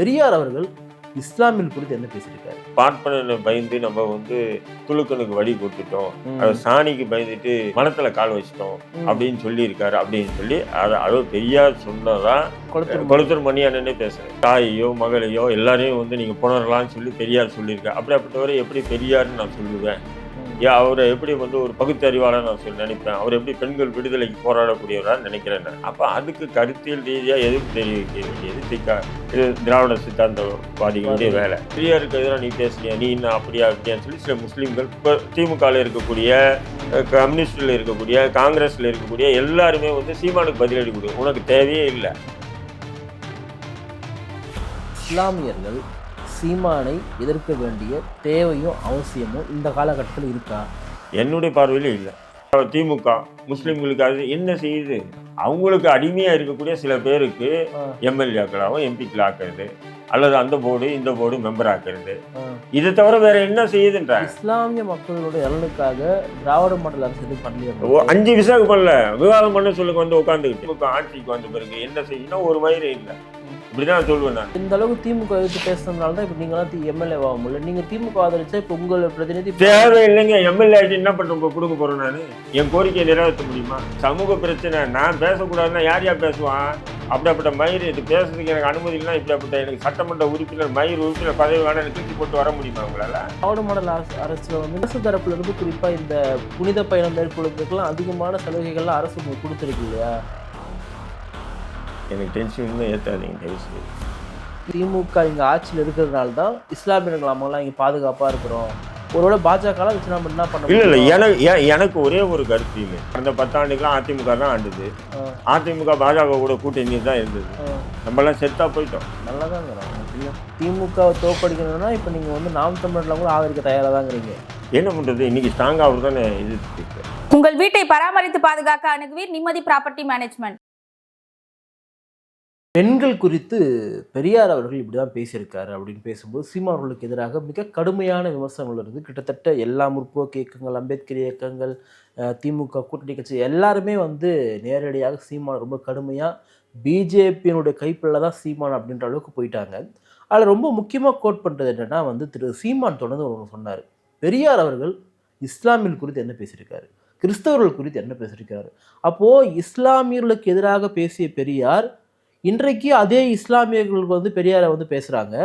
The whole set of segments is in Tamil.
பெரியார் அவர்கள் இஸ்லாமியல் குறித்து என்ன பேசியிருக்காரு? பார்ப்பன பயந்து நம்ம வந்து துலுக்கனுக்கு வழி கொடுத்துட்டோம். அது சாணிக்கு பயந்துட்டு மனத்துல கால் வச்சிட்டோம் அப்படின்னு சொல்லியிருக்காரு அப்படின்னு சொல்லி அதை அது பெரியார் சொன்னதான் குளத்தூர் மணி. அண்ணனே பேசுறேன் தாயையோ மகளையோ எல்லாரையும் வந்து நீங்க புணரலாம்னு சொல்லி பெரியார் சொல்லியிருக்காரு. அப்படியாப்பட்டவரை எப்படி பெரியார்னு நான் சொல்லுவேன்? அவரை எப்படி வந்து ஒரு பகுத்தறிவாளர் நான் சொல்லி நினைப்பேன். அவர் எப்படி பெண்கள் விடுதலைக்கு போராடக்கூடியவரா நினைக்கிறேன் நான். அப்ப அதுக்கு கருத்தியல் ரீதியா எதிர்ப்பு தெரிவிக்க வேண்டியது? திக்கா? இது திராவிட சித்தாந்தவாதிகளுடைய வேலை. பெரியாருக்கு எதிராக நீ பேசுறியா? நீ என்ன அப்படியா அப்படியான்னு சொல்லி சில முஸ்லீம்கள் இப்போ திமுகவில் இருக்கக்கூடிய கம்யூனிஸ்டில் இருக்கக்கூடிய காங்கிரஸ்ல இருக்கக்கூடிய எல்லாருமே வந்து சீமானுக்கு பதிலடி கொடு உனக்கு தேவையே இல்லை. இஸ்லாமியர்கள் சீமானை எதிர்க்க வேண்டிய தேவையும் அவசியமும் இந்த காலகட்டத்தில் இருக்கா? என்னுடைய பார்வையில் இல்லை. திமுக முஸ்லீம்களுக்கு அது என்ன செய்யுது? அவங்களுக்கு அடிமையாக இருக்கக்கூடிய சில பேருக்கு எம்எல்ஏக்களாகவும் எம்பிக்கள் ஆக்குறது அல்லது அந்த போர்டு இந்த போர்டு மெம்பர் ஆக்குறது. இதை தவிர வேற என்ன செய்யுதுன்ற? இஸ்லாமிய மக்களுடைய நலனுக்காக திராவிட மாடல் அரசு எதுவும் அஞ்சு விசாக்கு பண்ணல விவாதம் பண்ண சொல்லுங்க வந்து உட்காந்துக்கிட்டு ஆட்சிக்கு வந்த பிறகு என்ன செய்யணும் ஒரு மயிறு இல்லை. இப்படிதான் சொல்லுவேன் நான். இந்த அளவுக்கு திமுக எதிர்த்து பேசுறதுனால தான் இப்போ நீங்களாம் எம்எல்ஏ ஆக முடியல. நீங்க திமுக ஆதரிச்சா இப்போ உங்கள் பிரதிநிதி தேவை இல்லைங்க எம்எல்ஏ ஆகிட்டு என்ன பண்ணுறோம் கொடுக்க போறேன் நான். என் கோரிக்கையை நிறைவேற்ற முடியுமா? சமூக பிரச்சனை நான் பேசக்கூடாதுன்னா யார் யார் பேசுவான் அப்படிப்பட்ட மயிர் இது பேசுறதுக்கு எனக்கு அனுமதி இல்லைன்னா இப்படிப்பட்ட எனக்கு சட்டமன்ற உறுப்பினர் மயிர் உறுப்பினர் பதவி வேணா எனக்கு தூக்கி போட்டு வர முடியுமா உங்களால? திராவிட மாடல் அரசு வந்து அரசு தரப்புல இருந்து குறிப்பா இந்த புனித பயணம் மேற்கொள்வதற்கெல்லாம் அதிகமான சலுகைகள்லாம் அரசு கொடுத்துருக்கு இல்லையா? எனக்கு டென்ஷன் இன்னும் ஏற்றாதீங்க தயவு செய்து. திமுக இங்க ஆட்சியில் இருக்கிறதுனால தான் இஸ்லாமியர்கள் நம்மளாம் இங்க பாதுகாப்பா இருக்கிறோம். ஒருவேளை பாஜக வச்சு நம்ம என்ன பண்ண இல்ல இல்ல? எனக்கு எனக்கு ஒரே ஒரு கருத்து இல்லை அந்த பத்தாண்டுக்கெல்லாம் அதிமுக தான் ஆண்டுது. அதிமுக பாஜக கூட கூட்டணி தான் இருந்தது. ஆ, நம்மலாம் செத்தா போயிட்டோம். நல்லாதாங்கிறோம் திமுகவை தோற்கடிக்கணும்னா இப்போ நீங்க வந்து நாம் தமிழர்ல கூட ஆதரிக்க தயாரா தாங்கிறீங்க என்ன பண்றது? இன்னைக்கு ஸ்ட்ராங்கா அவர் தானே எதிர்த்து உங்கள் வீட்டை பராமரித்து பாதுகாக்க அணுகுவீர் நிம்மதி ப்ராப்பர்ட்டி மேனேஜ்மெண்ட் பெண்கள் குறித்து பெரியார் அவர்கள் இப்படி தான் பேசியிருக்காரு அப்படின்னு பேசும்போது சீமான் அவர்களுக்கு எதிராக மிக கடுமையான விமர்சனங்கள் இருந்து கிட்டத்தட்ட எல்லா முற்போக்கு இயக்கங்கள் அம்பேத்கர் இயக்கங்கள் திமுக கூட்டணி கட்சி எல்லாருமே வந்து நேரடியாக சீமான் ரொம்ப கடுமையாக பிஜேபியினுடைய கைப்பிள்ள தான் சீமான் அப்படின்ற அளவுக்கு போயிட்டாங்க. அதில் ரொம்ப முக்கியமாக கோட் பண்ணுறது என்னென்னா வந்து திரு சீமான் தொடர்ந்து ஒன்று சொன்னார். பெரியார் அவர்கள் இஸ்லாமியல் குறித்து என்ன பேசியிருக்காரு? கிறிஸ்தவர்கள் குறித்து என்ன பேசியிருக்காரு? அப்போது இஸ்லாமியர்களுக்கு எதிராக பேசிய பெரியார் இன்றைக்கு அதே இஸ்லாமியர்களுக்கு வந்து பெரியாரை வந்து பேசுகிறாங்க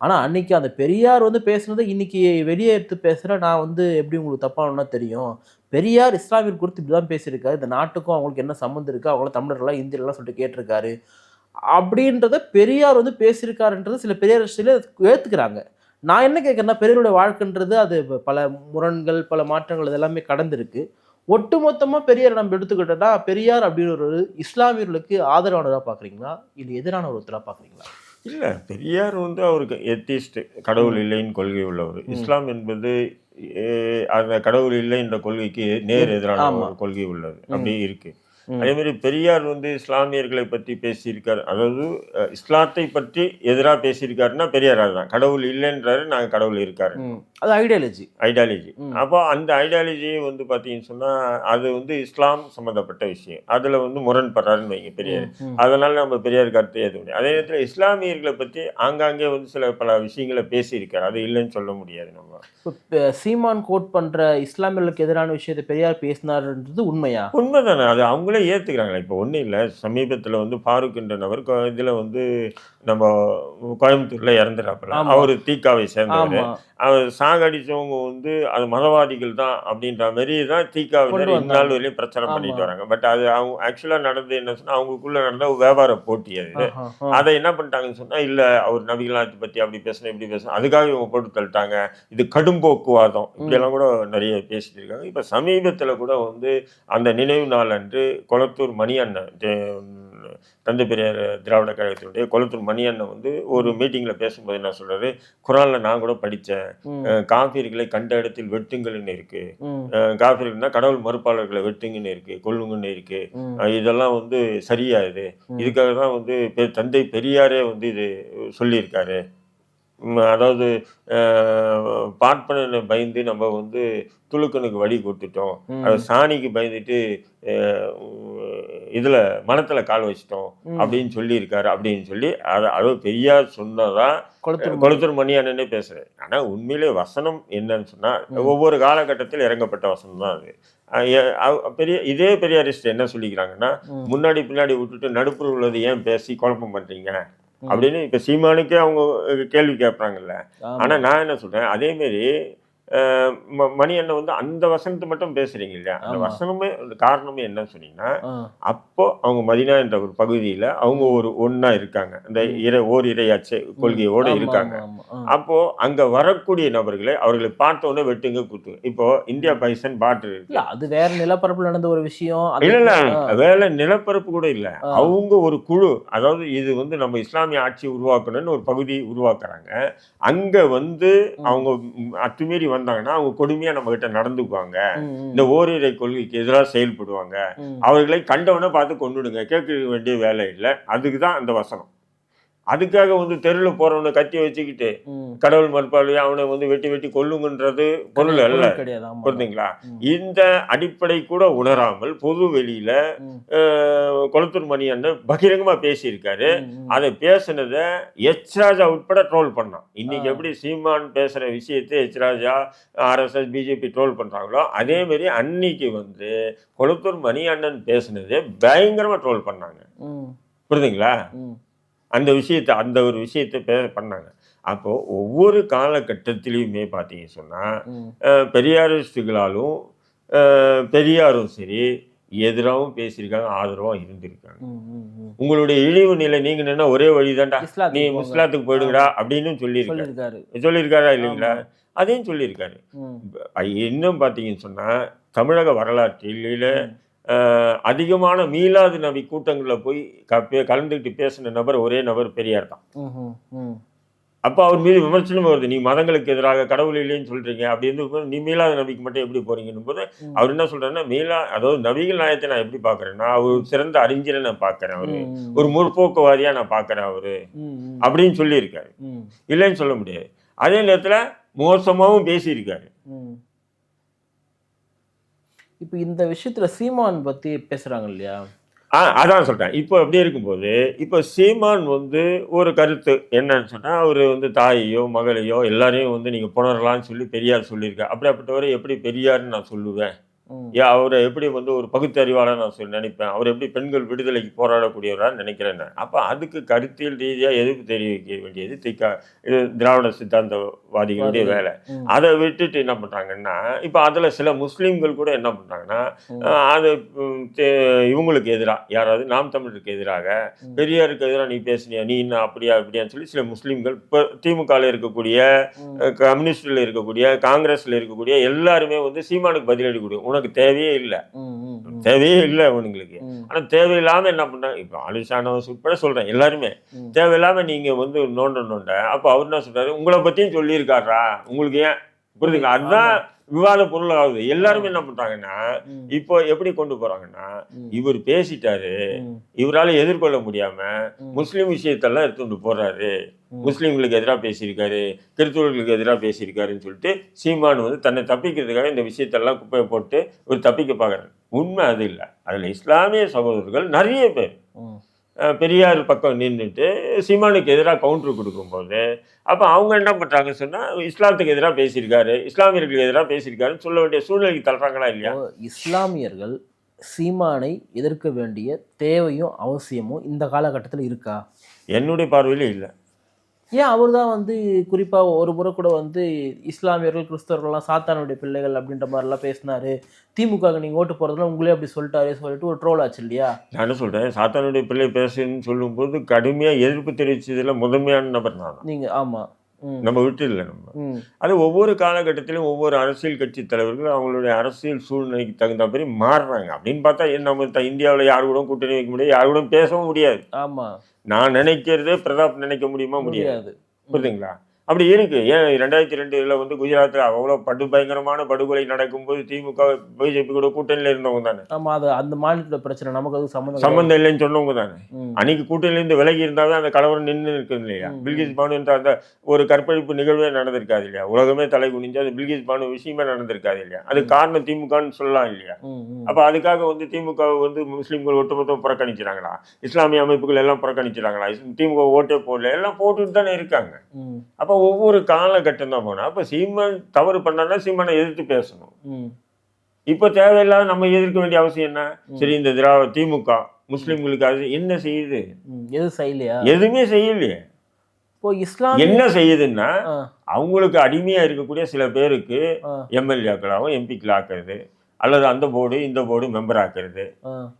ஆனால் அன்னைக்கு அந்த பெரியார் வந்து பேசுனதை இன்னைக்கு வெளியே எடுத்து பேசுகிற நான் வந்து எப்படி உங்களுக்கு தப்பானோன்னா தெரியும். பெரியார் இஸ்லாமியர் குறித்து இப்படி தான் பேசியிருக்காரு. இந்த நாட்டுக்கும் அவங்களுக்கு என்ன சம்மந்தம் இருக்குது அவங்கள தமிழர்களா இந்தியர்கள்லாம் சொல்லிட்டு கேட்டிருக்காரு. அப்படின்றத பெரியார் வந்து பேசியிருக்காருன்றது சில பெரியார் அரசியல ஏற்றுக்கிறாங்க நான் என்ன கேட்குறேன்னா பெரியாருடைய வாழ்க்கைன்றது அது பல முரண்கள் பல மாற்றங்கள் இதெல்லாமே கடந்திருக்கு. ஒட்டுமொத்தமாக பெரியார் நம்ம எடுத்துக்கிட்டோம்னா பெரியார் அப்படின்னு ஒரு இஸ்லாமியர்களுக்கு ஆதரவானவராக பார்க்குறீங்களா? இல்லை எதிரான ஒருத்தராக பார்க்குறீங்களா? இல்ல பெரியார் வந்து அவருக்கு எத்திஸ்ட் கடவுள் இல்லைன்னு கொள்கை உள்ளவர். இஸ்லாம் என்பது அந்த கடவுள் இல்லை என்ற கொள்கைக்கு நேர் எதிரான கொள்கை உள்ளது. ம். அப்படி இருக்கு. ம். அதே மாதிரி பெரியார் வந்து இஸ்லாமியர்களை பற்றி பேசியிருக்காரு. அதாவது இஸ்லாத்தை பற்றி எதிராக பேசியிருக்காருன்னா பெரியார் தான் கடவுள் இல்லைன்றாரு நாங்கள் கடவுள் இருக்காரு. அது ஐடியாலஜி ஐடியாலஜி. அப்போ அந்த ஐடியாலஜியை வந்து பார்த்தீங்கன்னு சொன்னால் அது வந்து இஸ்லாம் சம்மந்தப்பட்ட விஷயம். அதில் வந்து முரண்படுறாருன்னு வைங்க பெரியார். அதனால நம்ம பெரியார் கருத்து முடியும் அதே நேரத்தில் இஸ்லாமியர்களை பற்றி ஆங்காங்கே வந்து சில பல விஷயங்களை பேசியிருக்காரு. அது இல்லைன்னு சொல்ல முடியாது நம்ம. சீமான் கோட் பண்ணுற இஸ்லாமியர்களுக்கு எதிரான விஷயத்தை பெரியார் பேசினாருன்றது உண்மையா? உண்மைதானே. அது அவங்களே ஏற்றுக்கிறாங்களே இப்போ ஒன்றும் இல்லை. சமீபத்தில் வந்து ஃபாரூக்ன்ற நபர் இதில் வந்து நம்ம கோயம்புத்தூரில் இறந்துறாப்புல. ஆமா. அவர் தீக்காவை சேர்ந்தவர். அவர் சாகடிச்சவங்க வந்து அது மதவாதிகள் தான் அப்படின்ற மாதிரி தான் தீக்காவினர். இந்நாள் வரையும் பிரச்சாரம் ஆமா. பண்ணிட்டு வராங்க. பட் அது அவங்க ஆக்சுவலாக நடந்தது என்ன சொன்னா அவங்களுக்குள்ள நடந்த வியாபார போட்டி அது. அதை என்ன பண்ணிட்டாங்கன்னு சொன்னா இல்ல அவர் நபிகளாத்தை பற்றி அப்படி பேசணும் இப்படி பேசணும் அதுக்காக இவங்க போட்டு தள்ளிட்டாங்க. இது கடும்போக்குவாதம். இப்படியெல்லாம் கூட நிறைய பேசிட்டு இருக்காங்க. இப்போ சமீபத்துல கூட வந்து அந்த நினைவு நாள் அன்று கொளத்தூர் மணி அண்ணன் தே- தந்தை பெரியார் திராவிட கழகத்தினுடைய கொளத்தூர் மணி அண்ணன் வந்து ஒரு மீட்டிங்ல பேசும்போது என்ன சொல்றாரு? குரான்ல நான் கூட படித்தேன் ம், காஃபியர்களை கண்ட இடத்தில் வெட்டுங்கள்னு இருக்கு. காஃபியர்கள்னா கடவுள் மறுப்பாளர்களை வெட்டுங்கன்னு இருக்கு கொல்லுங்கன்னு இருக்கு. இதெல்லாம் வந்து சரியா இது? ம். இதுக்காக தான் வந்து தந்தை பெரியாரே வந்து இது சொல்லியிருக்காரு. அதாவது அஹ், பார்ப்பனனை பயந்து நம்ம வந்து துலுக்கனுக்கு வழி கொடுத்துட்டோம். அது சாணிக்கு பயந்துட்டு இதுல மனத்துல கால் வச்சிட்டோம். அப்படின்னு சொல்லியிருக்காரு அப்படின்னு சொல்லி அதை அது பெரியார் சொன்னதான் கொளுத்தூர் மணி அண்ணனே பேசுறேன் ஆனா உண்மையிலே வசனம் என்னன்னு சொன்னா ம். ஒவ்வொரு காலகட்டத்தில் இறங்கப்பட்ட வசனம் தான் அது பெரிய இதே பெரியாரிஸ்ட் என்ன சொல்லிக்கிறாங்கன்னா. முன்னாடி பின்னாடி விட்டுட்டு நடுப்புற உள்ளது ஏன் பேசி குழப்பம் பண்றீங்க ம். அப்படின்னு இப்ப சீமானுக்கே அவங்க கேள்வி கேட்பறாங்கல்ல ஆமா. ஆனா நான் என்ன சொல்றேன் அதே மாதிரி அஹ், ம- மணி அண்ணன் வந்து அந்த வசனத்தை மட்டும் பேசுறீங்க இல்லையா அந்த. வசனமே காரணமே என்ன சொன்னீங்கன்னா. அப்போ அவங்க மதினா என்ற ஒரு பகுதியில அவங்க ஒரு ஒண்ணா இருக்காங்க இந்த இறை ஓர் இறையாட்சி கொள்கையோட இருக்காங்க. அப்போ அங்க வரக்கூடிய நபர்களை அவர்களை பார்த்த உடனே வெட்டுங்க குத்துங்க இப்போ இந்தியா பாகிஸ்தான் பாட்டு இருக்கு அது வேற நிலப்பரப்புல நடந்த ஒரு விஷயம் இல்ல இல்ல. வேலை நிலப்பரப்பு கூட இல்ல. அவங்க ஒரு குழு அதாவது இது வந்து நம்ம இஸ்லாமிய ஆட்சி உருவாக்கணும்னு ஒரு பகுதி உருவாக்குறாங்க அங்க வந்து. அவங்க அத்துமீறி வந்தாங்கன்னா அவங்க கொடுமையா நம்ம கிட்ட நடந்துக்குவாங்க இந்த ஓரிரை கொள்கைக்கு எதிராக செயல்படுவாங்க. அவர்களை கண்டவனை பார்த்து கொண்டுடுங்க கேட்க வேண்டிய வேலை இல்லை. அதுக்கு தான் அந்த வசனம். அதுக்காக வந்து தெருவில் போறவனை கத்தி வச்சுக்கிட்டு. கடவுள் மறுப்பாளி அவனை வந்து வெட்டி வெட்டி கொல்லுங்கன்றது பொருள் அல்ல. புரியுதுங்களா. இந்த அடிப்படை கூட உணராமல் பொது வெளியில கொளத்தூர் மணி அண்ணன் பகிரங்கமா பேசியிருக்காரு. அதை பேசுனதை எச் ராஜா உட்பட ட்ரோல் பண்ணான் இன்னைக்கு. எப்படி சீமான் பேசுற விஷயத்தை H Raja RSS BJP troll பண்றாங்களோ அதே மாதிரி அன்னைக்கு வந்து கொளத்தூர் மணி அண்ணன் பேசுனதை பயங்கரமா ட்ரோல் பண்ணாங்க புரியுதுங்களா. அந்த விஷயத்தை அந்த ஒரு விஷயத்தை பே பண்ணாங்க. அப்போ ஒவ்வொரு காலகட்டத்திலையுமே பார்த்தீங்க சொன்னா ம். அஹ், பெரியாரிஸ்டுகளாலும் பெரியாரும் சரி எதிராகவும் பேசியிருக்காங்க ஆதரவாகவும் இருந்திருக்காங்க. உங்களுடைய இழிவு நிலை நீங்க நின்னா ஒரே வழிதான்டா. நீ இஸ்லாத்துக்கு போங்க. முஸ்லாத்துக்கு போயிடுங்கடா அப்படின்னு சொல்லியிருக்காரு. சொல்லியிருக்காரு. இல்லைங்களா. அதையும் சொல்லியிருக்காரு. இன்னும் பார்த்தீங்கன்னு சொன்னா தமிழக வரலாற்றில் அதிகமான மீலாது நபி கூட்டங்களில் போய் கலந்துக்கிட்டு பேசின நபர் ஒரே நபர் பெரியார் தான். அப்போ அவர் மீது விமர்சனம் வருது நீ மதங்களுக்கு எதிராக கடவுள் இல்லைன்னு சொல்றீங்க அப்படி இருந்து நீ மீலாத நபிக்கு மட்டும் எப்படி போறீங்கன்னு போது. அவர் என்ன சொல்றாருன்னா மீலா அதாவது நபிகள் நாயத்தை நான் எப்படி பார்க்கறேன்னா அவர் சிறந்த அறிஞரை நான் பார்க்கறேன் அவரு. ஒரு முற்போக்குவாதியா நான் பார்க்கறேன் அவரு. அப்படின்னு சொல்லியிருக்காரு இல்லைன்னு சொல்ல முடியாது அதே நேரத்துல மோசமாவும் பேசியிருக்காரு. இப்போ இந்த விஷயத்துல சீமான் பத்தி பேசுறாங்க இல்லையா ஆ அதான் சொல்றேன். இப்போ அப்படி இருக்கும்போது இப்போ சீமான் வந்து ஒரு கருத்து என்னன்னு சொன்னா அவர் வந்து தாயையோ மகளையோ எல்லாரையும் வந்து நீங்க புணரலாம்னு சொல்லி பெரியார் சொல்லியிருக்காரு. அப்படியாப்பட்டவரை எப்படி பெரியார்னு நான் சொல்லுவேன். அவரை எப்படி வந்து ஒரு பகுத்தறிவாளர் நான் சொல்லி நினைப்பேன் அவர் எப்படி பெண்கள் விடுதலைக்கு போராடக்கூடியவராக நினைக்கிறேன் நான். அப்போ அதுக்கு கருத்தியல் ரீதியாக எதிர்ப்பு தெரிவிக்க வேண்டியது திகா இது திராவிட சித்தாந்தவாதிகளுடைய வாதிகள். வேலை அதை விட்டுட்டு என்ன பண்ணுறாங்கன்னா இப்போ அதில் சில முஸ்லீம்கள் கூட என்ன பண்ணுறாங்கன்னா. அது இவங்களுக்கு எதிராக யாராவது நாம் தமிழருக்கு எதிராக. பெரியாருக்கு எதிராக நீ பேசுனியா நீ என்ன அப்படியா இப்படியான்னு சொல்லி சில முஸ்லீம்கள் இப்போ திமுகவில் இருக்கக்கூடிய. கம்யூனிஸ்டில் இருக்கக்கூடிய காங்கிரஸில் இருக்கக்கூடிய எல்லாருமே வந்து சீமானுக்கு பதிலடி கொடு உனக்கு தேவையே இல்லை. தேவையே இல்லை அவனுங்களுக்கு. ம், ஆனால் தேவையில்லாமல் என்ன பண்ணாங்க இப்போ ஆலிஷானவஸ் உட்பட சொல்கிறேன் எல்லாருமே. தேவையில்லாமல் நீங்கள் வந்து நோண்ட நோண்ட அப்போ அவர் என்ன சொல்றாரு? உங்களை பற்றியும் சொல்லியிருக்காரா உங்களுக்கு ஏன் புரியுதுங்களா? அதுதான் விவாத பொருள் ஆகுது எல்லாருமே என்ன பண்ணுறாங்கன்னா ம், இப்போ எப்படி கொண்டு போகிறாங்கன்னா ம், இவர் பேசிட்டாரு. இவரால் எதிர்கொள்ள முடியாம. முஸ்லீம் விஷயத்தெல்லாம் எடுத்துட்டு போறாரு. முஸ்லீம்களுக்கு எதிராக பேசியிருக்காரு. கிறிஸ்துவர்களுக்கு எதிராக பேசியிருக்காருன்னு சொல்லிட்டு சீமான் வந்து தன்னை தப்பிக்கிறதுக்காக இந்த விஷயத்தெல்லாம் குப்பையை போட்டு ஒரு தப்பிக்க பார்க்குறாரு. உண்மை அது இல்லை. அதில் இஸ்லாமிய சகோதரர்கள் நிறைய பேர். பெரியார் பக்கம் நின்றுட்டு சீமானுக்கு எதிராக கவுண்டர் கொடுக்கும்போது அப்போ அவங்க என்ன பண்ணுறாங்கன்னு சொன்னால் இஸ்லாத்துக்கு எதிராக பேசியிருக்காரு இஸ்லாமியர்களுக்கு எதிராக பேசியிருக்காருன்னு சொல்ல வேண்டிய சூழ்நிலைக்கு தள்ளுறாங்களா இல்லையா? இஸ்லாமியர்கள் சீமானை எதிர்க்க வேண்டிய தேவையும் அவசியமும் இந்த காலகட்டத்தில் இருக்கா? என்னுடைய பார்வையில் இல்லை. ஏன் அவர் தான் வந்து குறிப்பாக ஒரு முறை கூட வந்து இஸ்லாமியர்கள் கிறிஸ்தவர்கள்லாம் சாத்தானுடைய பிள்ளைகள் அப்படின்ற மாதிரிலாம் பேசினாரு. திமுக நீங்கள் ஓட்டு போகிறதுல உங்களே அப்படி சொல்லிட்டாரு சொல்லிட்டு ஒரு ட்ரோல் ஆச்சு இல்லையா? நான் சொல்கிறேன் சாத்தானுடைய பிள்ளை பேசுன்னு சொல்லும்போது கடுமையாக எதிர்ப்பு தெரிவிச்சதுல முதன்மையான நபர் நான். தான். நீங்கள் ஆமாம் நம்ம விட்டு இல்லை நம்ம. அது ஒவ்வொரு காலகட்டத்திலும் ஒவ்வொரு அரசியல் கட்சி தலைவர்கள் அவங்களுடைய அரசியல் சூழ்நிலைக்கு தகுந்த மாதிரி மாறுறாங்க. அப்படின்னு பார்த்தா என்ன நம்ம இந்தியாவுல யாரு கூட கூட்டணி வைக்க முடியாது யாரு கூட பேசவும் முடியாது. ஆமாம் நான் நினைக்கிறதே பிரதாப் நினைக்க முடியுமா? முடியாது. முடியாது. புரியுதுங்களா? அப்படி இருக்கு. ஏன் ரெண்டாயிரத்தி ரெண்டுல வந்து குஜராத்தில் அவ்வளோ படு பயங்கரமான படுகொலை நடக்கும்போது திமுக பிஜேபி கூட கூட்டணியில் இருந்தவங்க தானே? ஆமா அது அந்த மாநிலத்தோட பிரச்சனை. நமக்கு அது சம்மந்தம் சம்பந்தம் இல்லைன்னு சொன்னவங்க தானே. அன்னைக்கு கூட்டணியிலேருந்து விலகி இருந்தால் தான் அந்த கலவரம் நின்று இருக்குது இல்லையா. பில்கிஸ் பானு என்ற அந்த ஒரு கற்பழிப்பு நிகழ்வே நடந்திருக்காது இல்லையா? உலகமே தலை குனிஞ்சு அது பில்கிஸ் பானு விஷயமே நடந்திருக்காது இல்லையா? அது காரணம் திமுகன்னு சொல்லலாம் இல்லையா. அப்போ அதுக்காக வந்து திமுக வந்து முஸ்லீம்கள் ஒட்டுமொத்தம் புறக்கணிச்சிட்டாங்களா இஸ்லாமிய அமைப்புகள் எல்லாம் புறக்கணிச்சிட்டாங்களா திமுக ஓட்டே போடல. எல்லாம் போட்டுட்டு தானே இருக்காங்க. அப்போ ஒவ்வொரு காலகட்டம் தான் போகணும் அப்போ சீமான் தவறு பண்ணான்னா சீமானை எதிர்த்து பேசணும். இப்போ தேவையில்லாத நம்ம எதிர்க்க வேண்டிய அவசியம் என்ன. சரி இந்த திராவிட திமுக முஸ்லீம்களுக்கு அது என்ன செய்யுது. எது செய்யலையா? எதுவுமே செய்யலையே. இப்போ இஸ்லாம் என்ன செய்யுதுன்னா அவங்களுக்கு அடிமையா இருக்கக்கூடிய சில பேருக்கு எம்எல்ஏக்களாகவும் எம்பிக்கள் ஆக்குறது அல்லது அந்த போர்டு இந்த போர்டு மெம்பர் ஆக்குறது.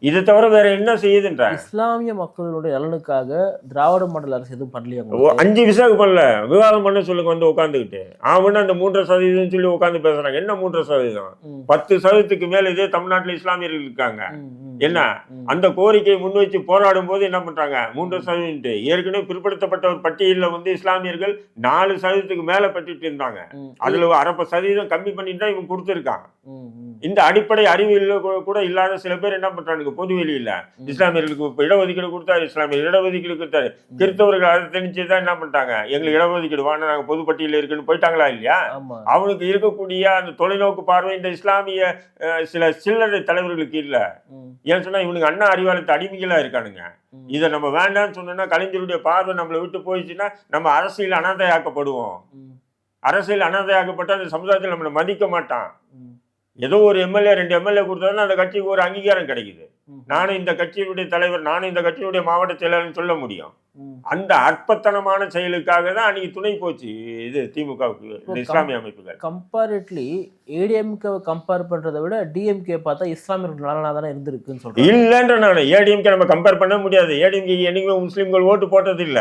இதை தவிர வேற என்ன செய்யுதுன்ற இஸ்லாமிய மக்களுடைய நலனுக்காக திராவிட மாடல் அரசு எதுவும் பண்ணலையா? அஞ்சு விசாக்கு பண்ணல. விவாதம் பண்ண சொல்லுங்க வந்து உட்காந்துக்கிட்டு அவன் அந்த மூன்றரை சதவீதம் சொல்லி உட்காந்து பேசுறாங்க. என்ன மூன்றரை சதவீதம்? பத்து சதவீதத்துக்கு மேல இதே தமிழ்நாட்டுல இஸ்லாமியர்கள் இருக்காங்க. என்ன? அந்த கோரிக்கையை முன் வச்சு போராடும் போது என்ன பண்றாங்க? மூன்று சதவீதம் ஏற்கனவே பிற்படுத்தப்பட்ட ஒரு பட்டியலில் வந்து இஸ்லாமியர்கள் நாலு சதவீதத்துக்கு மேல பட்டிட்டு இருந்தாங்க. அதுல அரப்ப சதவீதம் கம்மி பண்ணிட்டு தான் இவன் கொடுத்துருக்கான் இந்த அடிப்படை அறிவியல் கூ- கூட இல்லாத சில பேர் என்ன பண்றாங்க பொது வெளியில. இஸ்லாமியர்களுக்கு இடஒதுக்கீடு கொடுத்தாரு இஸ்லாமியர் இடஒதுக்கீடு கொடுத்தாரு. கிறிஸ்தவர்கள் அதை தான் என்ன பண்ணிட்டாங்க எங்களுக்கு இடஒதுக்கீடு வாங்க நாங்க பொது பட்டியலில் இருக்குன்னு போயிட்டாங்களா இல்லையா? அவனுக்கு இருக்கக்கூடிய அந்த தொலைநோக்கு பார்வை இந்த இஸ்லாமிய சில சில்லறை தலைவர்களுக்கு இல்ல. ஏன்னு சொன்னா இவனுக்கு அண்ணா அறிவாலயத்து அடிமைகளா இருக்கானுங்க. இதை நம்ம வேண்டாம்னு சொன்னோம்னா கலைஞருடைய பார்வை நம்மளை விட்டு போயிடுச்சுன்னா நம்ம அரசியல் அனாதையாக்கப்படுவோம். அரசியல் அனாதையாக்கப்பட்டா அந்த சமுதாயத்தில் நம்மளை மதிக்க மாட்டான். ஏதோ ஒரு எம்எல்ஏ ரெண்டு எம்எல்ஏ கொடுத்தாருன்னா அந்த கட்சிக்கு ஒரு அங்கீகாரம் கிடைக்குது. நானும் இந்த கட்சியினுடைய தலைவர் நானும் இந்த கட்சியினுடைய மாவட்ட செயலாளர்னு சொல்ல முடியும். அந்த அற்பத்தனமான செயலுக்காக தான் அன்னைக்கு துணை போச்சு இது திமுகவுக்கு இஸ்லாமிய அமைப்புகள். கம்பேரிட்லி ஏடிஎம்கே கம்பேர் பண்றதை விட டிஎம்கே பார்த்தா இஸ்லாமியர்கள் நலனா தானே இருந்திருக்குன்னு சொல்றாங்க. இல்லைன்ற நான் ஏடிஎம்கே நம்ம கம்பேர் பண்ண முடியாது. ஏடிஎம்கே என்னைக்குமே முஸ்லீம்கள் ஓட்டு போட்டது இல்ல.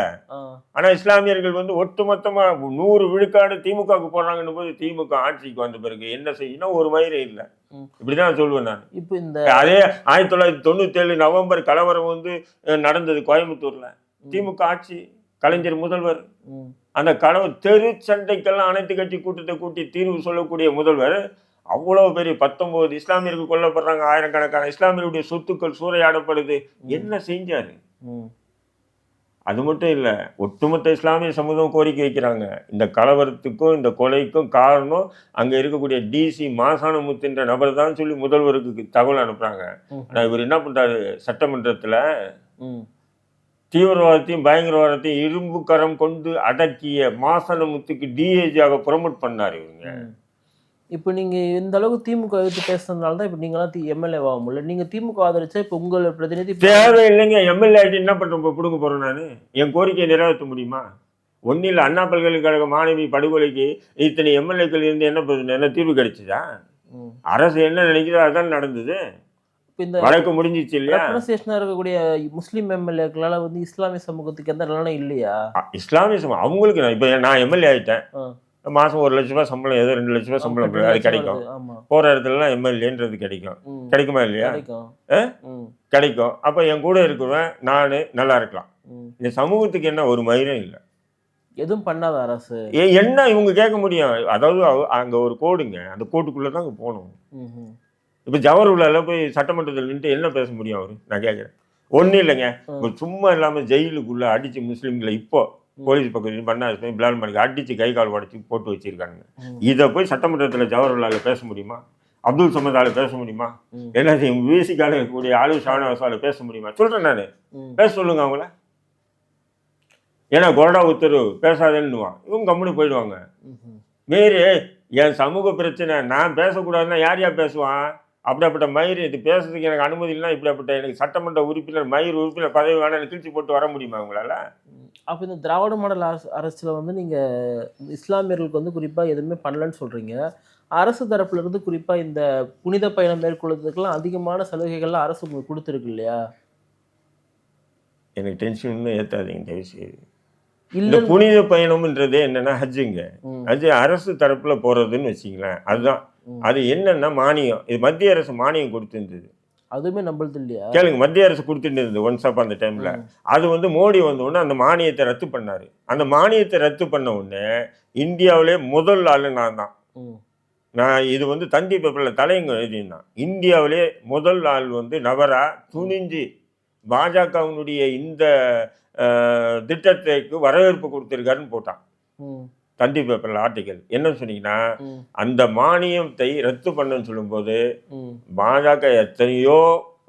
ஆனா இஸ்லாமியர்கள் வந்து ஒட்டுமொத்தமா நூறு விழுக்காடு திமுகவுக்கு போடுறாங்கன்னு போது திமுக ஆட்சிக்கு வந்த பிறகு என்ன செய்யணும் ஒரு மயிரே இல்லை. இப்படிதான் சொல்லுவேன் நான். இப்போ இந்த அதே ஆயிரத்தி தொள்ளாயிரத்தி தொண்ணூத்தி ஏழு நவம்பர் கலவரம் வந்து நடந்தது கோயம்புத்தூர்ல. திமுக ஆட்சி கலைஞர் முதல்வர். அந்த கனவு தெரு சண்டைக்கெல்லாம் அனைத்து கட்சி கூட்டத்தை கூட்டி தீர்வு சொல்லக்கூடிய முதல்வர் அவ்வளவு பெரிய பத்தொன்பது இஸ்லாமியர்கள் கொல்லப்படுறாங்க ஆயிரக்கணக்கான இஸ்லாமியருடைய சொத்துக்கள் சூறையாடப்படுது. என்ன செஞ்சாரு? அது மட்டும் இல்ல ஒட்டுமொத்த இஸ்லாமிய சமூகம் கோரிக்கை வைக்கிறாங்க. இந்த கலவரத்துக்கும் இந்த கொலைக்கும் காரணம் அங்க இருக்கக்கூடிய டிசி மாசானமுத்துன்ற நபர் தான் சொல்லி முதல்வருக்கு தகவல் அனுப்புறாங்க. ம், ஆனா இவர் என்ன பண்றாரு? சட்டமன்றத்துல தீவிரவாதத்தையும் பயங்கரவாதத்தையும் இரும்பு கரம் கொண்டு அடக்கிய மாசனமுத்துக்கு டிஏஜியாக ப்ரொமோட் பண்ணாரு இவங்க. இப்போ நீங்க இந்த அளவுக்கு திமுக எதிர்த்து பேசுறதுனால தான் இப்போ நீங்களாம் எம்எல்ஏ ஆக முடியல. நீங்க திமுக ஆதரிச்சா இப்போ உங்களோட பிரதிநிதி தேவையில்லைங்க. எம்எல்ஏ ஆகிட்டு என்ன பண்றோம் இப்போ பிடுங்க போறேன் நான். என் கோரிக்கையை நிறைவேற்ற முடியுமா? ஒன்றும் இல்லை. அண்ணா பல்கலைக்கழக மாணவி படுகொலைக்கு இத்தனை எம்எல்ஏக்கள் இருந்து என்ன பிரச்சனை? என்ன தீர்வு கிடைச்சுதா. அரசு என்ன நினைக்குதோ அதான் நடந்தது. இப்போ இந்த வழக்கு முடிஞ்சிச்சு இல்லையா? ரெப்ரசன்டேஷனாக இருக்கக்கூடிய முஸ்லீம் எம்எல்ஏக்களால வந்து இஸ்லாமிய சமூகத்துக்கு எந்த நலனும் இல்லையா? இஸ்லாமிய சமூகம் அவங்களுக்கு நான் இப்போ நான் எம்எல்ஏ ஆயிட்டேன். ஆ. மாசம் ஒரு லட்ச ரூபாய் சம்பளம் ஏதோ ரெண்டு லட்ச ரூபாய் சம்பளம் அது கிடைக்கும். போற இடத்துலலாம் எம்எல்ஏன்றது கிடைக்கும். கிடைக்குமா இல்லையா? கிடைக்கும். ஆ? ம், கிடைக்கும். அப்போ என் கூட இருக்கிறவன் நான் நல்லா இருக்கலாம். இந்த சமூகத்துக்கு என்ன ஒரு மயிரும் இல்லை. எதுவும் பண்ணாத அரசு. என்ன இவங்க கேட்க முடியும்? அதாவது அங்க ஒரு கோடுங்க. அந்த கோட்டுக்குள்ள தான் அங்க போகணும். இப்போ ஜவஹர்லால போய் சட்டமன்றத்தில் நின்று என்ன பேச முடியும் அவரு? நான் கேட்குறேன். ஒன்றும் இல்லைங்க. சும்மா இல்லாம ஜெயிலுக்குள்ள அடிச்சு முஸ்லீம்களை இப்போ. போலீஸ் பக்கத்து பண்ணா பிளான் பண்ணி அடிச்சு கை கால் உடச்சி போட்டு வச்சிருக்காங்க. இதை போய் சட்டமன்றத்தில் ஜவஹர்லால பேச முடியுமா? அப்துல் சமதால பேச முடியுமா. என்ன செய்யும் விசிகால இருக்கக்கூடிய ஆளு ஷானவாசால பேச முடியுமா? சொல்றேன் நான். பேச சொல்லுங்க அவங்கள. ஏன்னா கொரடா உத்தரவு பேசாதேன்னுவான். இவங்க கம்முன்னு போயிடுவாங்க. மீறி என் சமூக பிரச்சனை? நான் பேசக்கூடாதுன்னா யார் யார் பேசுவான்? அப்படியாப்பட்ட மயிர் இது பேசுறதுக்கு எனக்கு அனுமதி இல்லைன்னா இப்படியாப்பட்ட எனக்கு சட்டமன்ற உறுப்பினர் மயிர் உறுப்பினர் பதவி வேணாம் கிழிச்சு போட்டு வர முடியுமா உங்களால? அப்போ இந்த திராவிட மாடல் அரசு அரசில் வந்து நீங்கள் இஸ்லாமியர்களுக்கு வந்து குறிப்பாக எதுவுமே பண்ணலன்னு சொல்கிறீங்க அரசு தரப்புல இருந்து குறிப்பாக இந்த புனித பயணம் மேற்கொள்வதற்கெல்லாம் அதிகமான சலுகைகள்லாம் அரசு உங்களுக்கு கொடுத்துருக்கு இல்லையா? எனக்கு டென்ஷன் இன்னும் ஏத்தாதீங்க தயவு செய்து இந்த இல்லை புனித பயணம்ன்றதே என்னன்னா ஹஜ்ஜுங்க. ஹஜ்ஜு அரசு தரப்புல போறதுன்னு வச்சுங்களேன் அதுதான். அது என்னன்னா மானியம். இது மத்திய அரசு மானியம் கொடுத்திருந்தது. அதுவுமே நம்மளது இல்லையா? கேளுங்க மத்திய அரசு கொடுத்துட்டு இருந்தது ஒன்ஸ் அப் அந்த டைம்ல. அது வந்து மோடி வந்த உடனே அந்த மானியத்தை ரத்து பண்ணாரு. அந்த மானியத்தை ரத்து பண்ண உடனே இந்தியாவிலே முதல் ஆளு நான் தான். நான் இது வந்து தந்தி பேப்பரில் தலையங்க எழுதியிருந்தான். இந்தியாவிலே முதல் ஆள் வந்து நவரா துணிஞ்சு பாஜகவினுடைய இந்த அஹ், திட்டத்துக்கு வரவேற்பு கொடுத்துருக்காருன்னு போட்டான். தந்தி பேப்பரில் ஆர்டிக்கல் என்ன சொன்னீங்கன்னா. அந்த மானியத்தை ரத்து பண்ணுன்னு சொல்லும்போது. பாஜக எத்தனையோ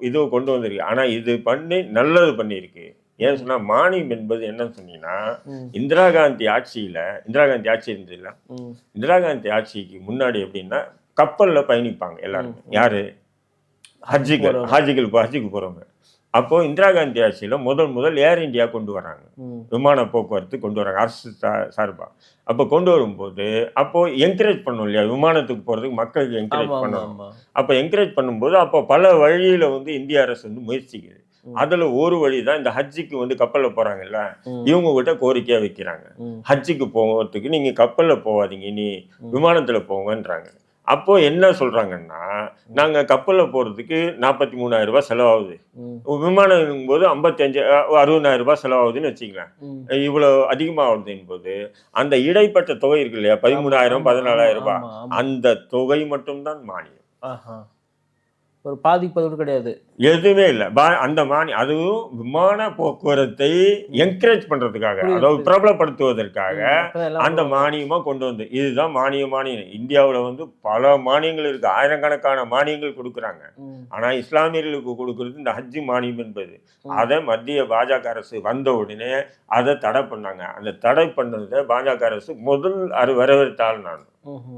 இது கொண்டு வந்திருக்கு ஆனா இது பண்ணி நல்லது பண்ணியிருக்கு ஏன் சொன்னா மானியம் என்பது என்னன்னு சொன்னீங்கன்னா. இந்திரா காந்தி ஆட்சியில இந்திரா காந்தி ஆட்சி இருந்தது இல்ல. இந்திரா காந்தி ஆட்சிக்கு முன்னாடி எப்படின்னா கப்பல்ல பயணிப்பாங்க எல்லாரும். யாரு ஹஜ்ஜிகள். ஹாஜிகள் ஹஜ்ஜிக்கு போறவங்க அப்போ இந்திரா காந்தி ஆட்சியில முதல் முதல் ஏர் இந்தியா கொண்டு வராங்க. விமான போக்குவரத்து கொண்டு வராங்க அரசு சா- சார்பா அப்போ கொண்டு வரும்போது அப்போ என்கரேஜ் பண்ணணும் இல்லையா விமானத்துக்கு போறதுக்கு மக்களுக்கு என்கரேஜ் பண்ணணும் அப்போ என்கரேஜ் பண்ணும்போது அப்போ பல வழியில வந்து இந்திய அரசு வந்து முயற்சிக்குது. அதுல ஒரு வழி தான் இந்த ஹஜ்ஜிக்கு வந்து கப்பல்ல போறாங்கல்ல. இவங்க கிட்ட கோரிக்கையா வைக்கிறாங்க. ஹஜ்ஜிக்கு போகிறதுக்கு நீங்க கப்பல்ல போகாதீங்க நீ. விமானத்துல போங்கன்றாங்க அப்போ என்ன சொல்றாங்கன்னா நாங்க கப்பல்ல போறதுக்கு நாற்பத்தி மூணாயிரம் ரூபாய் செலவாகுது. விமானம் போது ஐம்பத்தஞ்சு அறுபதாயிரம் ரூபாய் செலவாகுதுன்னு வச்சுக்கலாம். இவ்வளவு அதிகமாகுது என்பது அந்த இடைப்பட்ட தொகை இருக்கு இல்லையா பதிமூணாயிரம் பதினாலாயிரம் ரூபாய். அந்த தொகை மட்டும்தான் மானியம். ஒரு பாதிப்பது கிடையாது எதுவுமே இல்லை பா- அந்த மானி அதுவும் விமான போக்குவரத்தை என்கரேஜ் பண்றதுக்காக அதாவது. பிரபலப்படுத்துவதற்காக அந்த மானியமா கொண்டு வந்து இதுதான் மானிய மானியம் இந்தியாவுல வந்து பல மானியங்கள் இருக்கு ஆயிரக்கணக்கான மானியங்கள் கொடுக்குறாங்க. ஆனா இஸ்லாமியர்களுக்கு கொடுக்கறது இந்த ஹஜ்ஜி மானியம் என்பது. அதை மத்திய பாஜக அரசு வந்த உடனே அதை தடை பண்ணாங்க அந்த தடை பண்ணதை பாஜக அரசு முதல் அரு வரவேற்றாள் நான்.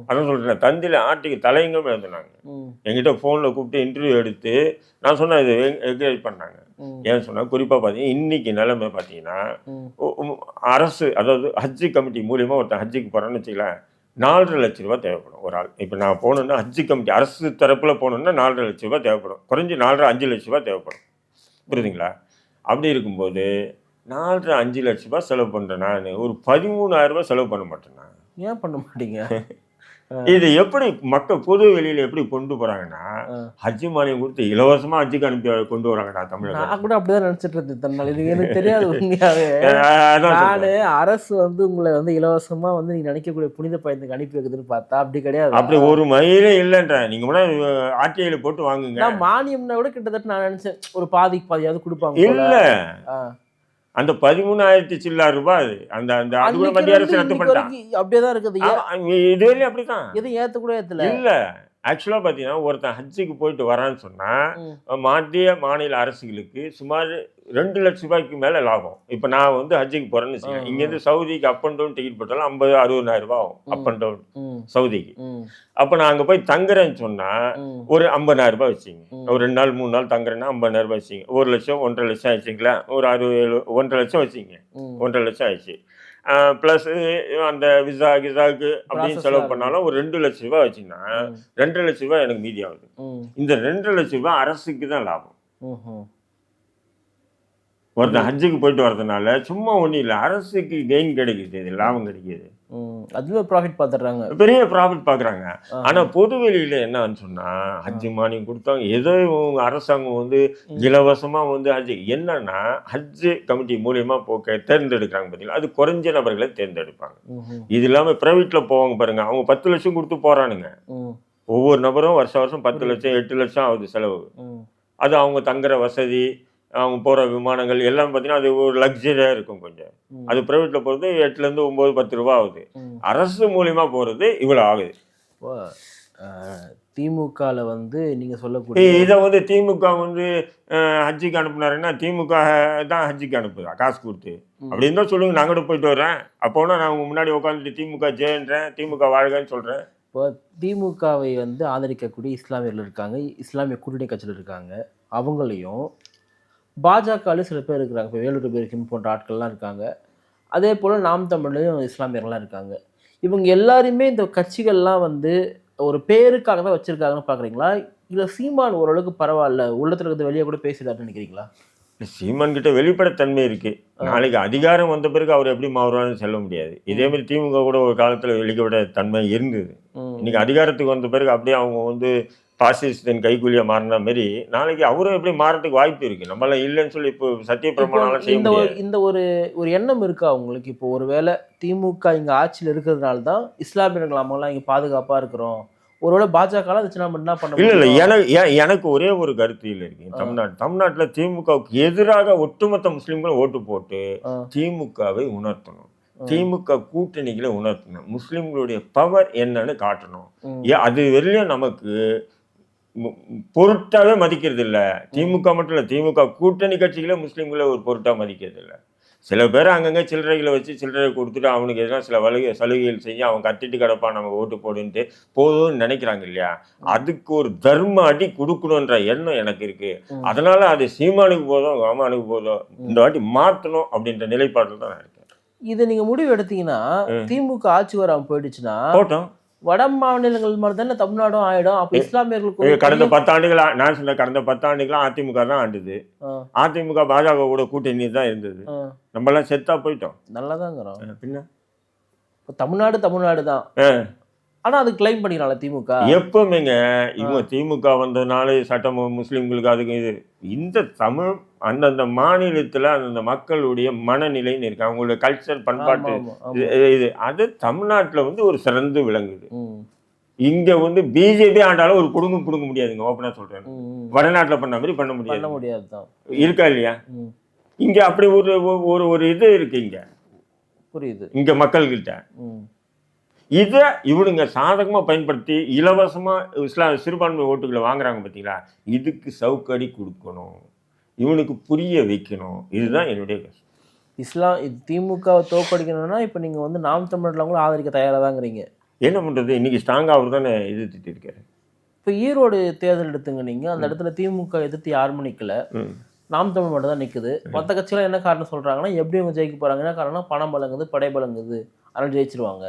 அதான் சொல்றேன் தந்தில ஆட்டுக்கு தலையங்கம் எழுதுனாங்க ம். என்கிட்ட ஃபோனில் கூப்பிட்டு இன்டர்வியூ எடுத்து நான் சொன்னேன் இது என்கரேஜ் பண்ணாங்க ம். ஏன் சொன்னால் குறிப்பாக பார்த்தீங்கன்னா இன்னைக்கு நிலைமை பார்த்தீங்கன்னா அரசு அதாவது ஹஜ்ஜி கமிட்டி மூலியமாக ஒருத்தன் ஹஜ்ஜிக்கு போகிறான்னு வச்சுக்கலாம் நாலரை லட்ச ரூபா தேவைப்படும் ஒரு ஆள். இப்போ நான் போகணுன்னா ஹஜ்ஜி கமிட்டி அரசு தரப்பில் போகணுன்னா நாலரை லட்ச ரூபா தேவைப்படும். குறைஞ்சி நாலரை அஞ்சு லட்ச ரூபா தேவைப்படும். புரியுதுங்களா? அப்படி இருக்கும்போது நாலரை அஞ்சு லட்ச ரூபாய் செலவு பண்ணுறேன் நான் ஒரு பதிமூணாயிரம் ரூபாய் செலவு பண்ண மாட்டேன்னா? ஏன் பண்ண மாட்டீங்க? இது எப்படி மக்கள் பொது வெளியில எப்படி கொண்டு போறாங்கன்னா ஆ. ஹஜ்ஜி மானியம் கொடுத்து இலவசமா ஹஜ்ஜிக்கு அனுப்பி கொண்டு வராங்கடா தமிழக நான் கூட அப்படிதான் நினைச்சிட்டு இருந்தேன். தன்னால் இது எனக்கு தெரியாது உண்மையாவே. நானு. அரசு வந்து உங்களை வந்து இலவசமா வந்து நீங்க நினைக்கக்கூடிய புனித பயணத்துக்கு அனுப்பி வைக்குதுன்னு பார்த்தா அப்படி கிடையாது. அப்படி ஒரு மயிலே இல்லைன்ற. நீங்க கூட ஆர்டிஐல போட்டு வாங்குங்க. மானியம்னா கூட கிட்டத்தட்ட நான் நினைச்சேன் ஒரு பாதிக்கு பாதியாவது கொடுப்பாங்க. இல்ல. அந்த பதிமூணாயிரத்தி சில்லாயிரம் ரூபாய் அது. அந்த அந்த அது கூட மத்திய அரசு ரத்து பண்ணிட்டான். வரைக்கும் அப்படியேதான் இருக்குது. இதுவரையும் அப்படிதான் எதுவும் ஏத்த கூட ஏத்தல? இல்ல. ஆக்சுவலா பாத்தீங்கன்னா ஒருத்தன் ஹஜ்ஜிக்கு போயிட்டு வரான்னு சொன்னா ம். மத்திய மாநில அரசுகளுக்கு சுமார் ரெண்டு லட்ச ரூபாய்க்கு மேல லாபம். இப்ப நான் வந்து ஹஜ்ஜிக்கு போறேன்னு ஆ, வச்சுக்கேன் ஆ. இங்க இருந்து சவுதிக்கு அப் அண்ட் டவுன் டிக்கெட் போட்டாலும் ஐம்பது அறுபதாயிரம் ரூபாய் ஆகும். அப். அண்ட் டவுன் சவுதிக்கு. அப்ப நான் அங்க போய் தங்குறேன்னு சொன்னா ம், ஒரு ஐம்பதாயிரம் ரூபாய் வச்சுங்க. ஒரு ரெண்டு நாள் மூணு நாள் தங்குறேன்னா ஐம்பதாயிரம் ரூபாய் வச்சுங்க ஒரு லட்சம் ஒன்றரை லட்சம் ஆயிடுச்சுங்களா ஒரு அறுபது ஏழு ஒன்றரை லட்சம் வச்சுங்க. ஒன்றரை லட்சம் ஆயிடுச்சு. ப்ளஸ் அந்த விசா கிசாக்கு அப்படின்னு செலவு பண்ணாலும் ஒரு ரெண்டு லட்ச ரூபாய் வச்சுங்கன்னா ம், ரெண்டரை லட்ச ரூபாய் எனக்கு மீதி ஆகுது. இந்த ரெண்டரை லட்ச ரூபாய் அரசுக்கு தான் லாபம். ஒருத்தன் ஹஜ்ஜுக்கு போயிட்டு வரதுனால சும்மா ஒன்றும் இல்லை அரசுக்கு கெயின் கிடைக்குது இது லாபம் கிடைக்குது. அதுல ப்ராஃபிட் பாத்துறாங்க பெரிய ப்ராஃபிட் பார்க்குறாங்க ஆனா பொது வெளியில என்னன்னு சொன்னா ஹஜ் மானியம் கொடுத்தாங்க ஏதோ இவங்க அரசாங்கம் வந்து ம். இலவசமா வந்து ஹஜ் என்னன்னா ஹஜ் கமிட்டி மூலியமா போக்க தேர்ந்தெடுக்கிறாங்க பார்த்தீங்களா அது குறைஞ்ச நபர்களை தேர்ந்தெடுப்பாங்க. இது இல்லாம பிரைவேட்ல போவாங்க பாருங்க. அவங்க பத்து லட்சம் கொடுத்து போறானுங்க. ஒவ்வொரு நபரும் வருஷம் வருஷம் பத்து. லட்சம் எட்டு லட்சம் ஆகுது செலவு. அது அவங்க தங்குற வசதி அவங்க போற விமானங்கள் எல்லாம் பார்த்தீங்கன்னா அது ஒரு லக்ஸரியா இருக்கும் கொஞ்சம். அது பிரைவேட்ல போறது எட்டுல இருந்து ஒன்பது பத்து ரூபா ஆகுது. அரசு மூலியமா போறது இவ்வளவு ஆகுது. திமுகல வந்து நீங்க சொல்லக்கூடிய இதை வந்து திமுக வந்து ஹஜ்ஜிக்கு அனுப்புனாருன்னா திமுக தான் ஹஜ்ஜிக்கு அனுப்புதா? காசு கொடுத்து. அப்படின்னு தான் சொல்லுங்க. நான் கூட போயிட்டு வரேன் அப்போனா நான் முன்னாடி உட்காந்துட்டு திமுக ஜெயன்றேன் திமுக வாழ்கன்னு சொல்றேன். இப்போ திமுகவை வந்து ஆதரிக்கக்கூடிய இஸ்லாமியர்கள் இருக்காங்க. இஸ்லாமிய கூட்டணி கட்சியில் இருக்காங்க. அவங்களையும் பாஜகவில் சில பேர் இருக்கிறாங்க. இப்போ வேலூர் பேருக்கின் போன்ற ஆட்கள்லாம் இருக்காங்க. அதே போல் நாம் தமிழ்லையும் இஸ்லாமியர்கள்லாம் இருக்காங்க. இவங்க எல்லாருமே இந்த கட்சிகள்லாம் வந்து ஒரு பேருக்காக தான் வச்சுருக்காங்கன்னு பார்க்குறீங்களா இல்லை சீமான் ஓரளவுக்கு பரவாயில்ல உள்ளத்தில் இருக்கிறது வெளியே கூட பேசிடாருன்னு நினைக்கிறீங்களா? சீமான் கிட்ட வெளிப்படைத்தன்மை இருக்கு. நாளைக்கு அதிகாரம் வந்த பிறகு அவர் எப்படி மாறுவார்னு சொல்ல முடியாது. இதே மாதிரி திமுக கூட ஒரு காலத்துல வெளிப்பட தன்மை இருந்தது. ம். இன்னைக்கு அதிகாரத்துக்கு வந்த பிறகு அப்படியே அவங்க வந்து பாசிஸ்டின் கைக்கூலியா மாறின மாதிரி நாளைக்கு அவரும் எப்படி மாறதுக்கு வாய்ப்பு இருக்கு? நம்மளாம் இல்லைன்னு சொல்லி இப்போ சத்திய பிரமாணம் செய்ய இந்த ஒரு முடியாது. இந்த ஒரு ஒரு எண்ணம் இருக்கா உங்களுக்கு? இப்போ ஒருவேளை திமுக இங்க ஆட்சியில் இருக்கிறதுனால தான் இஸ்லாமியர்கள் நாமெல்லாம் இங்க பாதுகாப்பா இருக்கிறோம். ஒருவேளை பாஜக என்ன பண்ண இல்ல இல்ல? எனக்கு எனக்கு ஒரே ஒரு கருத்து இல்லை இருக்கு. தமிழ்நாடு தமிழ்நாட்டுல திமுகவுக்கு எதிராக ஒட்டுமொத்த முஸ்லிம்களும் ஓட்டு போட்டு திமுகவை உணர்த்தணும். திமுக கூட்டணிகளை உணர்த்தணும். முஸ்லிம்களுடைய பவர் என்னன்னு காட்டணும். அது வரையிலும் நமக்கு பொருட்டாவே மதிக்கிறது இல்ல திமுக மட்டும் இல்ல திமுக கூட்டணி கட்சிகளே முஸ்லிம்களை ஒரு பொருட்டா மதிக்கிறது இல்ல சில பேர் அங்கங்க சில்லறைகளை வச்சு சில்லறை கொடுத்துட்டு அவனுக்கு எதனா சில வலுகை சலுகைகள் செய்ய அவன் கத்திட்டு கிடப்பான் நம்ம ஓட்டு போடுன்ட்டு போதும்னு நினைக்கிறாங்க இல்லையா? அதுக்கு ஒரு தர்ம அடி கொடுக்கணுன்ற எண்ணம் எனக்கு இருக்கு. அதனால அது சீமானுக்கு போதும் ராமானுக்கு போதும் இந்த வாட்டி மாத்தணும் அப்படின்ற நிலைப்பாட்டில் தான் நான் இருக்கேன். இது நீங்க முடிவு எடுத்தீங்கன்னா. திமுக ஆட்சி வராம போயிடுச்சுன்னா போட்டோம். வட மாநிலங்கள் மாதிரி தானே தமிழ்நாடும் ஆயிடும். அப்ப இஸ்லாமியர்களுக்கு கடந்த பத்தாண்டுகளா நான் சொன்ன கடந்த பத்தாண்டுகளா அதிமுக தான் ஆண்டுது. அதிமுக பாஜக கூட கூட்டணி தான் இருந்தது. ஆ, நம்மலாம் செத்தா போயிட்டோம். நல்லாதாங்கிறோம் பின்ன? இப்ப தமிழ்நாடு தமிழ்நாடு தான் ஆ. ஆனா அது கிளைம் பண்ணிக்கலாம்ல திமுக. எப்பவுமேங்க இவங்க திமுக வந்ததுனால சட்டம் முஸ்லிம்களுக்கு அதுக்கு இது. இந்த தமிழ் அந்தந்த மாநிலத்துல அந்தந்த மக்களுடைய மனநிலைன்னு இருக்கு. அவங்களுடைய கல்ச்சர் பண்பாட்டு. இது- அது தமிழ்நாட்டுல வந்து ஒரு சிறந்து விளங்குது. இங்க வந்து பிஜேபி ஆண்டாலும் ஒரு குடும்பம் கொடுக்க முடியாதுங்க ஓப்பனா சொல்றேன். ம், ம். வடநாட்டுல பண்ண மாதிரி பண்ண பண்ண முடியாது முடியாது தான். இருக்கா இல்லையா? இங்க அப்படி ஒரு ஒரு ஒரு இது இருக்கு இங்க. புரியுது. இங்க மக்கள்கிட்ட. இதை இவனுங்க சாதகமா பயன்படுத்தி இலவசமா இஸ்லாம் சிறுபான்மை ஓட்டுகளை வாங்குறாங்க பார்த்தீங்களா இதுக்கு சவுக்கடி கொடுக்கணும். இவனுக்கு புரிய வைக்கணும். இதுதான் என்னுடைய கஷ்டம் இஸ்லாம் இது திமுகவை தோற்கடிக்கணும்னா இப்ப நீங்க வந்து நாம் தமிழர்ல கூட ஆதரிக்க தயாரா தாங்கிறீங்க என்ன பண்றது? இன்னைக்கு ஸ்ட்ராங்கா அவர் தானே எதிர்த்துட்டு இருக்காரு இப்ப ஈரோடு தேர்தல் எடுத்துங்க நீங்க. அந்த இடத்துல திமுக எதிர்த்து யாருமே நிக்கல. ம். நாம் தமிழ் மட்டும் தான் நிக்குது. மற்ற கட்சிகள் என்ன காரணம் சொல்றாங்கன்னா எப்படி அவங்க ஜெயிக்க போறாங்க? என்ன காரணம்னா பணம் பலங்குது படை பலங்குது அதனால ஜெயிச்சிருவாங்க.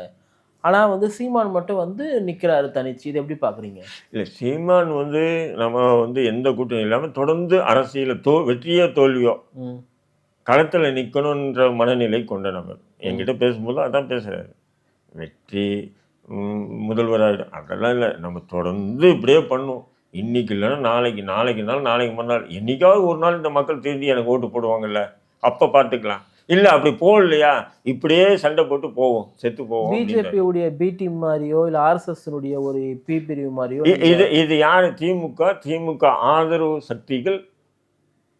ஆனா வந்து சீமான் மட்டும் வந்து நிக்கிறாரு தனிச்சு. இது எப்படி பாக்குறீங்க? இல்ல சீமான் வந்து நம்ம வந்து எந்த கூட்டணி இல்லாம தொடர்ந்து அரசியல தோ வெற்றியோ தோல்வியோ களத்துல நிக்கணுன்ற மனநிலை கொண்ட நபர். என்கிட்ட பேசும்போது அதான் பேசுறாரு. வெற்றி ம், முதல்வராயிடும் அதெல்லாம் இல்லை. நம்ம தொடர்ந்து இப்படியே பண்ணும் இன்னைக்கு இல்லைன்னா நாளைக்கு நாளைக்குனாலும் நாளைக்கு மறுநாள். என்னைக்காவது ஒரு நாள் இந்த மக்கள் திரும்பி எனக்கு ஓட்டு போடுவாங்கல்ல. அப்போ பார்த்துக்கலாம் இல்லை அப்படி போகலையா? இப்படியே சண்டை போட்டு போவோம் செத்து போவோம் அப்படின்றாரு. பிஜேபி உடைய பி டீம் மாதிரியோ இல்ல ஆர்எஸ்எஸ் உடைய ஒரு பி பிரிவு மாதிரியோ இது இது யாரு? திமுக திமுக ஆதரவு சக்திகள்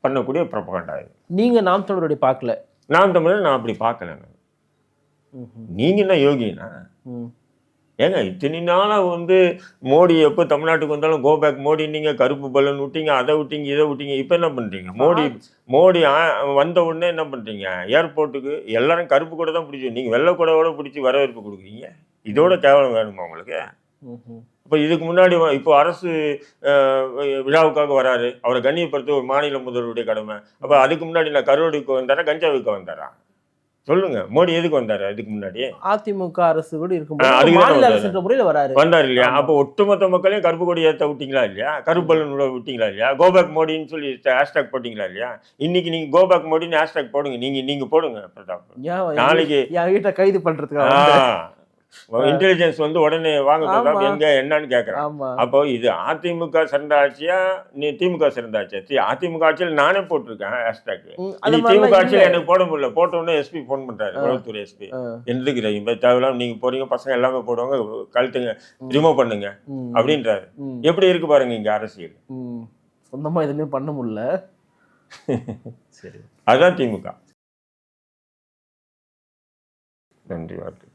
பண்ணக்கூடிய பிரபகண்டா இது. நீங்க நாம் தமிழருடைய பார்க்கல. நான் தமிழர் நான் அப்படி பார்க்கல. ம், ம், நீங்க என்ன யோகினா. ஏங்க இத்தனை நாளா வந்து மோடி எப்போ தமிழ்நாட்டுக்கு வந்தாலும் கோ பேக் மோடி நீங்க கருப்பு பலன் விட்டீங்க அதை விட்டீங்க இதை விட்டீங்க இப்போ என்ன பண்றீங்க? மோடி மோடி வந்த உடனே என்ன பண்றீங்க? ஏர்போர்ட்டுக்கு எல்லாரும் கருப்பு கூட தான் பிடிச்சி நீங்க வெள்ளை கூடவோட பிடிச்சி வரவேற்பு கொடுக்குறீங்க. இதோட கேவலம் வேணுமா உங்களுக்கு. இப்போ இதுக்கு முன்னாடி இப்போ அரசு விழாவுக்காக வராரு. அவரை கண்ணியப்படுத்த ஒரு மாநில முதல்வருடைய கடமை. அப்போ அதுக்கு முன்னாடி நான் கருவடிக்கு வந்தாரா கஞ்சாவுக்கு வந்தாரா? சொல்லுங்க. மோடி எதுக்கு வந்தாரு இதுக்கு முன்னாடி? அதிமுக அரசு கூட அதுக்கு தான் மாநில. அரசுன்ற முறையில வராரு. வந்தார் இல்லையா. அப்போ ஒட்டுமொத்த மக்களையும் கருப்பு கொடி ஏற்ற விட்டீங்களா இல்லையா? கருப்பு பலன் விட விட்டீங்களா இல்லையா? கோபேக் மோடின்னு சொல்லி ஹேஷ்டாக் போட்டீங்களா இல்லையா? இன்னைக்கு நீங்க கோபேக் மோடின்னு ஹேஷ்டாக் போடுங்க. நீங்க நீங்க போடுங்க பிரதாப். நாளைக்கு என் வீட்டை கைது பண்றதுக்காக இன்டெலிஜென்ஸ் வந்து உடனே வாங்க. எங்க என்னன்னு கேக்குறான். ஆமா. அப்போ இது அதிமுக சிறந்த ஆட்சியா நீ திமுக சிறந்த ஆட்சியா? அதிமுக ஆட்சியில் நானே போட்டிருக்கேன் ஹேஷ்டாக் மாதிரிலாம் திமுக ஆட்சியில். எனக்கு போட முடியல. போட்ட உடனே எஸ்பி ஃபோன் பண்றாரு உளவுத்துறை எஸ்பி எதுக்கு ரஹீம் தேவையில்லாம நீங்க போறீங்க பசங்க எல்லாமே போடுவாங்க கழுத்துங்க ரிமூவ் பண்ணுங்க அப்படின்றாரு. எப்படி இருக்கு பாருங்க இங்க அரசியல். சொந்தமா எதுவுமே பண்ண முடியல. சரி. அதுதான் திமுக. நன்றி வாழ்த்து.